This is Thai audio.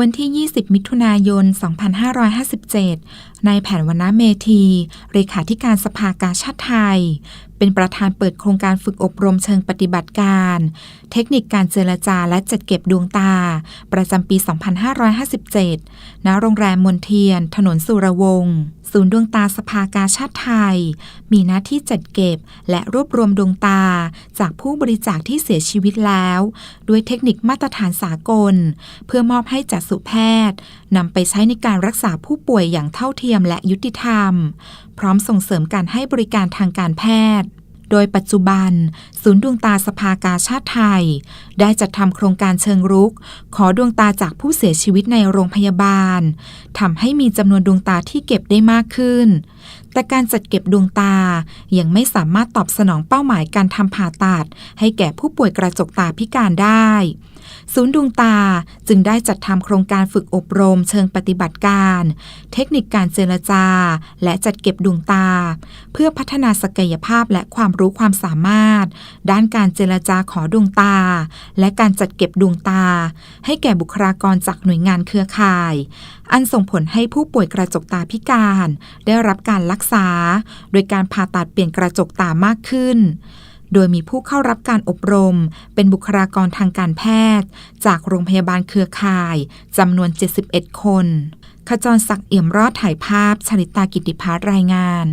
วันที่ 20 มิถุนายน 2557 นายแผนวนาเมธี เลขาธิการสภากาชาติไทย เป็นประธานเปิดโครงการฝึกอบรมเชิงปฏิบัติการ เทคนิคการเจรจาและจัดเก็บดวงตา ประจำปี 2557 ณ โรงแรมมนเทียน ถนนสุรวงศ์ ศูนย์ดวงตาสภากาชาติไทย มีหน้าที่จัดเก็บ และรวบรวมดวงตาจากผู้บริจาคที่เสียชีวิตแล้ว ด้วยเทคนิคมาตรฐานสากล เพื่อมอบให้จัดสุแพทย์นำไปใช้ในการรักษาผู้ป่วยอย่างเท่าเทียมและยุติธรรม พร้อมส่งเสริมการให้บริการทางการแพทย์ โดยปัจจุบัน ศูนย์ดวงตาสภากาชาติไทย ได้จัดทำโครงการเชิงรุก ขอดวงตาจากผู้เสียชีวิตในโรงพยาบาลทำให้มีจำนวนดวงตาที่เก็บได้มากขึ้น แต่การจัดเก็บดวงตายังไม่สามารถตอบสนองเป้าหมายการทำผ่าตัด ให้แก่ผู้ป่วยกระจกตาพิการได้ ศูนย์ดวงตาจึงได้จัดทำโครงการฝึกอบรมเชิงปฏิบัติการ เทคนิคการเจรจา และจัดเก็บดวงตา เพื่อพัฒนาศักยภาพและความรู้ความสามารถ ด้านการเจรจาขอดวงตา และการจัดเก็บดวงตา ให้แก่บุคลากรจากหน่วยงานเครือข่าย อันส่งผลให้ผู้ป่วยกระจกตาพิการ ได้รับการรักษา โดยการผ่าตัดเปลี่ยนกระจกตามากขึ้น โดยมีผู้เข้ารับการอบรม เป็นบุคลากรทางการแพทย์ จากโรงพยาบาลเครือข่ายจำนวน 71 คน ขจรศักดิ์เอี่ยมรอดถ่ายภาพชลิตากิติพัฒรายงาน